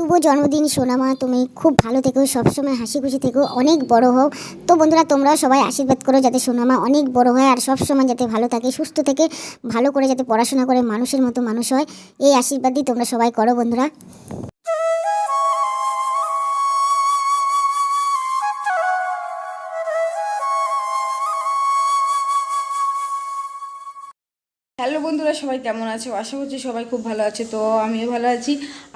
শুভ জন্মদিন সোনামা তুমি খুব ভালো থেকো, সবসময় হাসি খুশি থেকো, অনেক বড় হও। তো বন্ধুরা, তোমরাও সবাই আশীর্বাদ করো যাতে সোনামা অনেক বড় হয় আর সবসময় যাতে ভালো থাকে, সুস্থ থেকে ভালো করে যাতে পড়াশোনা করে মানুষের মতো মানুষ হয়। এই আশীর্বাদই তোমরা সবাই করো বন্ধুরা। হ্যালো বন্ধুরা, সবাই কেমন আছো? আশা করছি সবাই খুব ভালো আছে। তো আমিও ভালো আছি।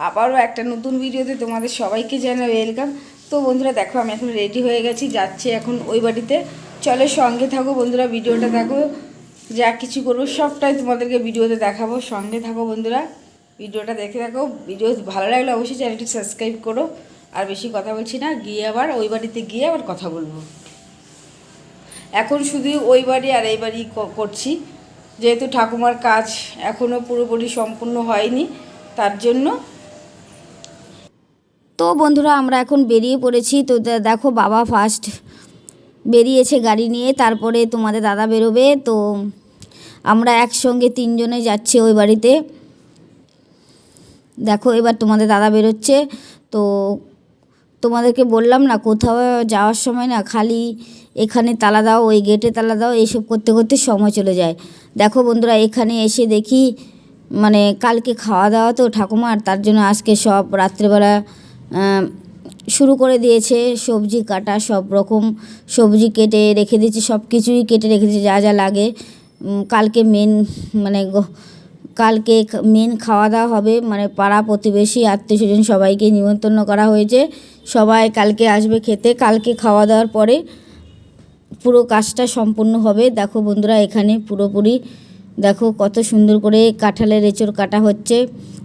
আবারও একটা নতুন ভিডিওতে তোমাদের সবাইকে জানাই ওয়েলকাম তো বন্ধুরা, দেখো, আমি এখন রেডি হয়ে গেছি, যাচ্ছি এখন ওই বাড়িতে। চলে সঙ্গে থাকো বন্ধুরা, ভিডিওটা দেখো। যা কিছু করব, সবটাই তোমাদেরকে ভিডিওতে দেখাবো। সঙ্গে থাকো বন্ধুরা, ভিডিওটা দেখে থাকো। ভিডিও ভালো লাগলে অবশ্যই চ্যানেলটি সাবস্ক্রাইব করো। আর বেশি কথা বলছি না, গিয়ে আবার ওই বাড়িতে গিয়ে আবার কথা বলব। এখন শুধু ওই বাড়ি আর এই বাড়ি করছি। যেহেতু ঠাকুমার কাজ এখনও পুরোপুরি সম্পূর্ণ হয়নি, তার জন্য তো বন্ধুরা, আমরা এখন বেরিয়ে পড়েছি। তো দেখো বাবা ফার্স্ট বেরিয়েছে গাড়ি নিয়ে, তারপরে তোমাদের দাদা বেরোবে। তো আমরা একসঙ্গে তিনজনে যাচ্ছি ওই বাড়িতে। দেখো এবার তোমাদের দাদা বেরোচ্ছে। তো তোমাদেরকে বললাম না, কোথাও যাওয়ার সময় না খালি এখানে তালা দাও, ওই গেটে তালা দাও, এইসব করতে করতে সময় চলে যায়। দেখো বন্ধুরা, এখানে এসে দেখি মানে কালকে খাওয়া দাওয়া তো ঠাকুমার তার জন্য আজকে সব রাত্রেবেলা শুরু করে দিয়েছে। সবজি কাটা সব রকম, সবজি কেটে রেখে দিয়েছে সব কিছুই কেটে রেখে দিয়েছে, যা যা লাগে। কালকে মেন মানে কালকে মেন খাওয়া দাওয়া হবে মানে পাড়া প্রতিবেশী, আত্মীয় স্বজন সবাইকে নিমন্ত্রণ করা হয়েছে। সবাই কালকে আসবে খেতে, কালকে খাওয়া দাওয়ার পরে পুরো কাজটা সম্পূর্ণ হবে। দেখো বন্ধুরা, এখানে পুরোপুরি দেখো কত সুন্দর করে কাঁঠালের এঁচড় কাটা হচ্ছে।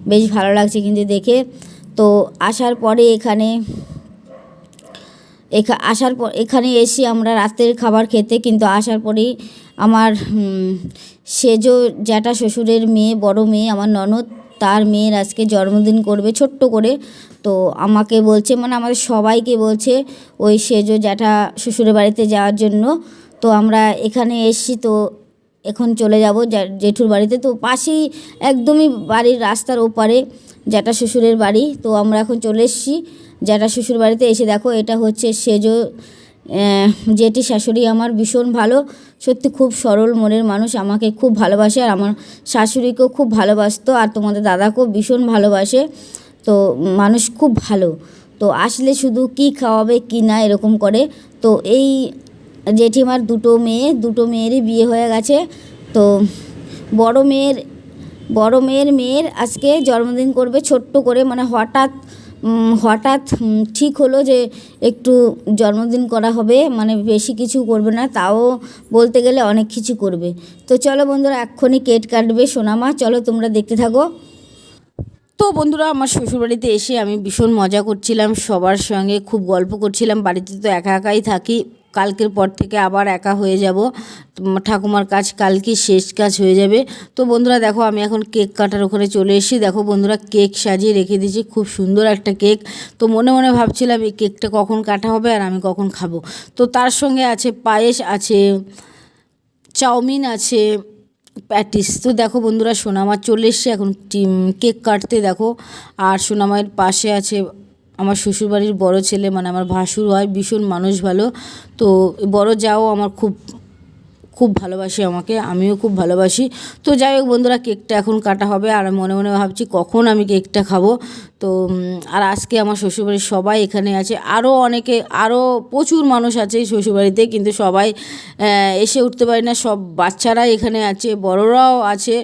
বেশ ভালো লাগছে কিন্তু দেখে। তো আসার পরে এখানে এখা, আসার পর, এখানে এসে আমরা রাতের খাবার খেতে কিন্তু আসার পরেই আমার সেজ জ্যাঠা শ্বশুরের মেয়ে, বড় মেয়ে, আমার ননদ, তার মেয়ের আজকে জন্মদিন করবে ছোট্ট করে। তো আমাকে বলছে মানে আমাদের সবাইকে বলছে ওই সেজো জ্যাঠা শ্বশুরের বাড়িতে যাওয়ার জন্য। তো আমরা এখানে এসছি, তো এখন চলে যাব জেঠুর বাড়িতে। তো পাশেই একদমই বাড়ির রাস্তার ওপারে জ্যাঠা শ্বশুরের বাড়ি। তো আমরা এখন চলে এসেছি। জ্যাঠা শ্বশুর বাড়িতে এসে দেখো, এটা হচ্ছে সেজো জেঠি শাশুড়ি আমার ভীষণ ভালো। সত্যি খুব সরল মনের মানুষ, আমাকে খুব ভালোবাসে আর আমার শাশুড়িকেও খুব ভালোবাসতো আর তোমাদের দাদাকেও ভীষণ ভালোবাসে। তো মানুষ খুব ভালো। তো আসলে শুধু কি খাওয়াবে, কি না, এরকম করে। তো এই জেঠিমার দুটো মেয়ে, দুটো মেয়েরই বিয়ে হয়ে গেছে। তো বড় মেয়ের বড় মেয়ের মেয়ের আজকে জন্মদিন করবে ছোট্ট করে মানে হঠাৎ হঠাৎ ঠিক হলো যে একটু জন্মদিন করা হবে মানে বেশি কিছু করবে না, তাও বলতে গেলে অনেক কিছু করবে। তো চলো বন্ধুরা, এক্ষুনি কেট কাটবে সোনামা, চলো তোমরা দেখতে থাকো। তো বন্ধুরা, আমার শ্বশুরবাড়িতে এসে আমি ভীষণ মজা করছিলাম, সবার সঙ্গে খুব গল্প করছিলাম, বাড়িতে তো একা একাই থাকি। কালকের পর থেকে আবার একা হয়ে যাব। ঠাকুমার কাজ কালকে শেষ কাজ হয়ে যাবে। তো বন্ধুরা দেখো, আমি এখন কেক কাটার ওখানে চলে এসেছি। দেখো বন্ধুরা, কেক সাজিয়ে রেখে দিয়েছি। খুব সুন্দর একটা কেক। তো মনে মনে ভাবছিলাম এই কেকটা কখন কাটা হবে আর আমি কখন খাব। তো তার সঙ্গে আছে পায়েস, আছে চাউমিন, আছে প্যাটিস। তো দেখো বন্ধুরা, সোনামা চলে এসছে এখন কেক কাটতে। দেখো, আর সোনামায়ের পাশে আছে আমার শ্বশুরবাড়ির বড় ছেলে মানে আমার ভাসুর হয় ভীষণ মানুষ ভালো। তো বড় যাও আমার খুব খুব ভালোবাসে আমাকে, আমিও খুব ভালোবাসি। তো যাই হোক বন্ধুরা, কেকটা এখন কাটা হবে আর মনে মনে ভাবছি কখন আমি কেকটা খাব। তো আর আজকে আমার শ্বশুরবাড়ির সবাই এখানে আছে। আরও অনেকে, আরও প্রচুর মানুষ আছে শ্বশুরবাড়িতে, কিন্তু সবাই এসে উঠতে পারে না। সব বাচ্চারা এখানে আছে, বড়রাও আছে,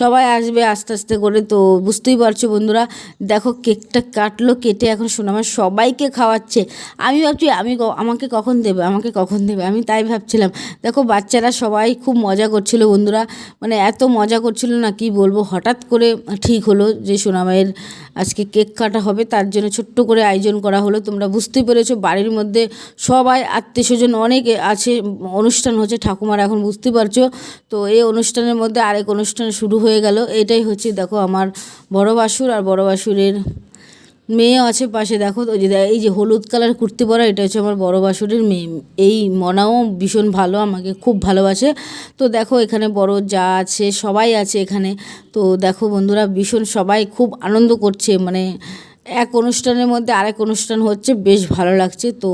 সবাই আসবে আস্তে আস্তে করে। তো বুঝতেই পারছ বন্ধুরা, দেখো কেকটা কাটলো, কেটে এখন সোনামার সবাইকে খাওয়াচ্ছে। আমি ভাবছি, আমি আমাকে কখন দেবে, আমাকে কখন দেবে? আমি তাই ভাবছিলাম। দেখো বাচ্চারা সবাই খুব মজা করছিল বন্ধুরা। মানে এত মজা করছিল না, কি বলব? হঠাৎ করে ঠিক হলো যে সোনামায়ের আজকে কেক কাটা হবে, তার জন্য ছোট্ট করে আয়োজন করা হলো। তোমরা বুঝতেই পেরেছ, বাড়ির মধ্যে সবাই আত্মীয় স্বজন অনেক আছে, অনুষ্ঠান হচ্ছে, ঠাকুমার এখন বুঝতে পারছ। তো এই অনুষ্ঠানের মধ্যে আরেক অনুষ্ঠান শুরু হয়ে গেল। এটাই হচ্ছে, দেখো, আমার বড় বাসুর আর বড় বাসুরের মেয়েও আছে পাশে, দেখো ওই যে এই যে হলুদ কালার কুর্তি পরা, এটা হচ্ছে আমার বড় বাসুরের মেয়ে। এই মনাও ভীষণ ভালো, আমাকে খুব ভালোবাসে। তো দেখো, এখানে বড় যা আছে, সবাই আছে এখানে। তো দেখো বন্ধুরা, ভীষণ সবাই খুব আনন্দ করছে মানে এক অনুষ্ঠানের মধ্যে আরেক অনুষ্ঠান হচ্ছে, বেশ ভালো লাগছে। তো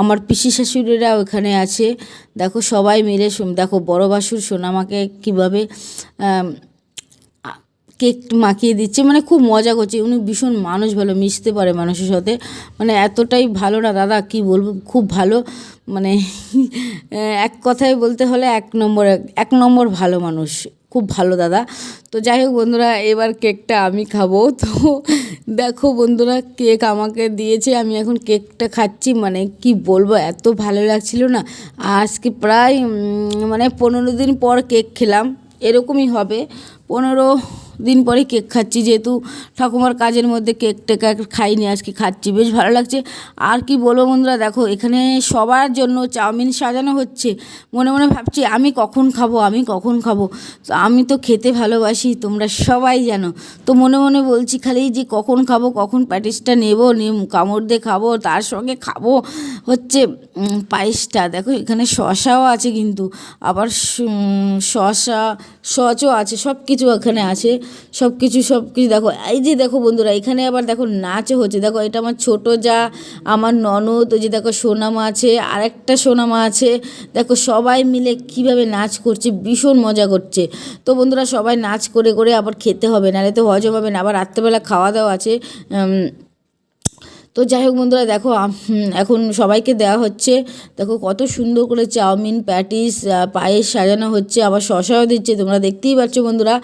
আমার পিসি শাশুড়িরা ওখানে আছে। দেখো সবাই মিলে দেখো বড় বাসুর সোনামাকে কীভাবে কেক মাখিয়ে দিচ্ছে মানে খুব মজা করছে। উনি ভীষণ মানুষ ভালো, মিশতে পারে মানুষের সাথে। মানে এতটাই ভালো না, দাদা, কি বলব? খুব ভালো মানে এক কথায় বলতে হলে এক নম্বর এক নম্বর ভালো মানুষ। খুব ভালো, দাদা। তো যাই হোক বন্ধুরা, এবার কেকটা আমি খাব। তো দেখো বন্ধুরা, কেক আমাকে দিয়েছে, আমি এখন কেকটা খাচ্ছি। মানে কি বলব, এত ভালো লাগছিল না। আজকে প্রায় মানে পনেরো দিন পর কেক খেলাম। এরকমই হবে। পনেরো দিন পরে কেক খাচ্ছি, যেহেতু ঠাকুমার কাজের মধ্যে কেক টেক খাইনি, আজকে খাচ্ছি, বেশ ভালো লাগছে। আর কি বলব বন্ধুরা, দেখো, এখানে সবার জন্য চাউমিন সাজানো হচ্ছে। মনে মনে ভাবছি, আমি কখন খাব, আমি কখন খাব? তো আমি তো খেতে ভালোবাসি, তোমরা সবাই জানো। তো মনে মনে বলছি খালি যে কখন খাব, কখন প্যাটিসটা নেব নিয়ে কামড় দিয়ে খাব, তার সঙ্গে খাব হচ্ছে পায়েসটা। দেখো, এখানে শশাও আছে কিন্তু, আবার শশা, সচও আছে সব কিছু এখানে আছে। সব কিছু সব কিছু দেখো। এই যে দেখো বন্ধুরা, এখানে আবার দেখো নাচও হচ্ছে। দেখো এটা আমার ছোট যা, আমার ননদ, ওই যে দেখো সোনামা আছে, আরেকটা সোনামা আছে। দেখো সবাই মিলে কীভাবে নাচ করছে, ভীষণ মজা করছে। তো বন্ধুরা, সবাই নাচ করে করে আবার খেতে হবে, নাহলে তো হজম হবে না। আবার রাত্রেবেলা খাওয়া দাওয়া আছে তো যাই হোক বন্ধুরা, দেখো এখন সবাইকে দেওয়া হচ্ছে। দেখো কত সুন্দর করে চাউমিন, প্যাটিস পায়েস সাজানো হচ্ছে। আবার শশাও দিচ্ছে, তোমরা দেখতেই পাচ্ছ বন্ধুরা।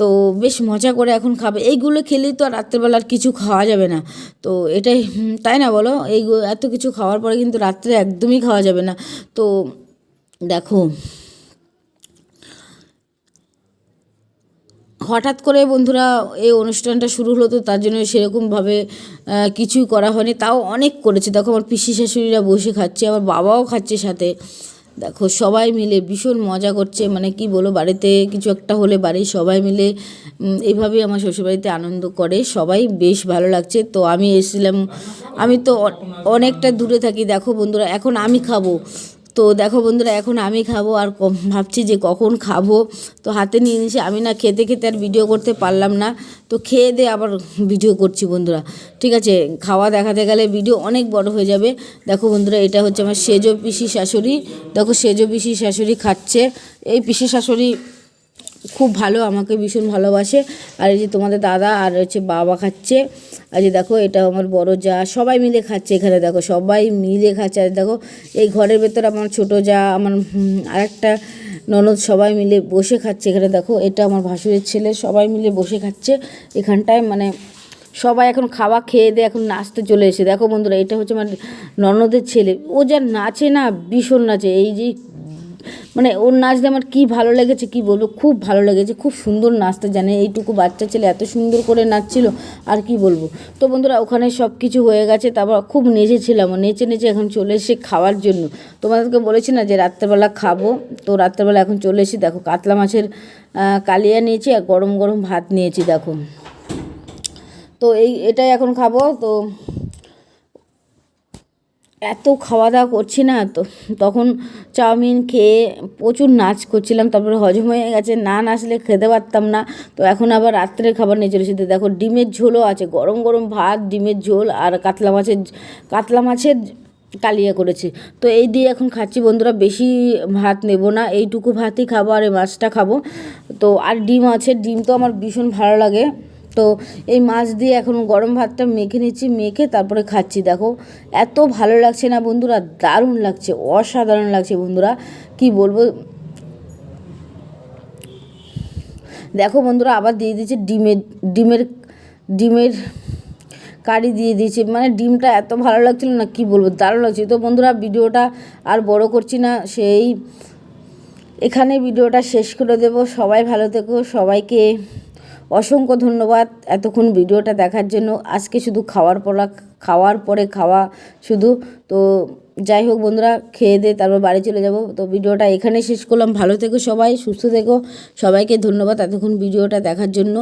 তো বেশ মজা করে এখন খাবে। এইগুলো খেলেই তো আর রাত্রেবেলা আর কিছু খাওয়া যাবে না। তো এটাই তাই না বলো? এই এত কিছু খাওয়ার পরে কিন্তু রাত্রে একদমই খাওয়া যাবে না। তো দেখো, হঠাৎ করে বন্ধুরা এই অনুষ্ঠানটা শুরু হলো তো তার জন্য সেরকমভাবে কিছুই করা হয়নি। তাও অনেক করেছে। দেখো আমার পিসি শাশুড়িরা বসে খাচ্ছে, আমার বাবাও খাচ্ছে সাথে। দেখো, সবাই মিলে ভীষণ মজা করছে মানে কি বলো বাড়িতে কিছু একটা হলে বাড়ির সবাই মিলে এইভাবেই আমার শ্বশুরবাড়িতে আনন্দ করে, সবাই বেশ ভালো লাগছে। তো আমি এসেছিলাম, আমি তো অনেকটা দূরে থাকি, দেখো বন্ধুরা, এখন আমি খাব। তো দেখো বন্ধুরা, এখন আমি খাব আর ভাবছি যে কখন খাব। তো হাতে নিয়ে নিয়েছি, আমি না খেতে খেতে আর ভিডিও করতে পারলাম না। তো খেয়ে দিয়ে আবার ভিডিও করছি বন্ধুরা। ঠিক আছে, খাওয়া দেখাতে গেলে ভিডিও অনেক বড় হয়ে যাবে। দেখো বন্ধুরা, এটা হচ্ছে আমার সেজ পিসি শাশুড়ি। দেখো সেজ পিসি শাশুড়ি খাচ্ছে। এই পিসি শাশুড়ি খুব ভালো, আমাকে ভীষণ ভালোবাসে। আর এই যে তোমাদের দাদা আর হচ্ছে বাবা খাচ্ছে। আর যে দেখো এটা আমার বড় যা, সবাই মিলে খাচ্ছে এখানে, দেখো, সবাই মিলে খাচ্ছে। আর দেখো, এই ঘরের ভেতর আমার ছোট যা, আমার আরেকটা ননদ সবাই মিলে বসে খাচ্ছে এখানে, দেখো, এটা আমার ভাসুরের ছেলে, সবাই মিলে বসে খাচ্ছে এখানটায়। মানে সবাই এখন খাওয়া খেয়ে দিয়ে এখন নাচতে চলে এসে দেখো বন্ধুরা, এটা হচ্ছে আমার ননদের ছেলে। ও যা নাচে না, ভীষণ নাচে। এই যে মানে ওর নাচতে আমার কি ভালো লেগেছে, কি বলব? খুব ভালো লেগেছে, খুব সুন্দর নাচতে জানে। এইটুকু বাচ্চা ছেলে এত সুন্দর করে নাচছিল, আর কি বলব? তো বন্ধুরা, ওখানে সব কিছু হয়ে গেছে, তারপর খুব নেচেছিলাম। নেচে নেচে এখন চলে এসে খাওয়ার জন্য। তোমাদেরকে বলেছি না যে রাত্রেবেলা খাব। তো রাত্রেবেলা এখন চলে এসেছি, দেখো কাতলা মাছের কালিয়া নিয়েছি আর গরম গরম ভাত নিয়েছি, দেখো। তো এই, এটাই এখন খাব। তো এত খাওয়া দাওয়া করছি না, তো তখন চাউমিন খেয়ে প্রচুর নাচ করছিলাম, তারপরে হজম হয়ে গেছে, না নাচলে খেতে পারতাম না, তো এখন আবার রাত্রের খাবার নিয়ে চলেছি, তো দেখো ডিমের ঝোলও আছে, গরম গরম ভাত, ডিমের ঝোল আর কাতলা মাছের কাতলা মাছের কালিয়া করেছি, তো এই দিয়ে এখন খাচ্ছি, বন্ধুরা বেশি ভাত নেব না, এইটুকু ভাতই খাব আর এই মাছটা খাব, তো আর ডিম আছে, ডিম তো আমার ভীষণ ভালো লাগে তো এই মাছ দিয়ে এখন গরম ভাতটা মেখে নিচ্ছি, মেখে তারপরে খাচ্ছি। দেখো, এত ভালো লাগছে না বন্ধুরা, দারুণ লাগছে, অসাধারণ লাগছে বন্ধুরা, কি বলব? দেখো বন্ধুরা, আবার দিয়ে দিয়েছে ডিমের ডিমের ডিমের কারি দিয়ে দিয়েছে। মানে ডিমটা এত ভালো লাগছিল না, কি বলব, দারুণ লাগছে। তো বন্ধুরা, ভিডিওটা আর বড় করছি না, সেই এখানে ভিডিওটা শেষ করে দেব। সবাই ভালো থেকো, সবাইকে অসংখ্য ধন্যবাদ এতক্ষণ ভিডিওটা দেখার জন্য। আজকে শুধু খাওয়ার পরা খাওয়ার পরে খাওয়া শুধু। তো যাই হোক বন্ধুরা, খেয়ে দিয়ে তারপর বাড়ি চলে যাব। তো ভিডিওটা এখানে শেষ করলাম। ভালো থেকো সবাই, সুস্থ থেকো। সবাইকে ধন্যবাদ এতক্ষণ ভিডিওটা দেখার জন্য।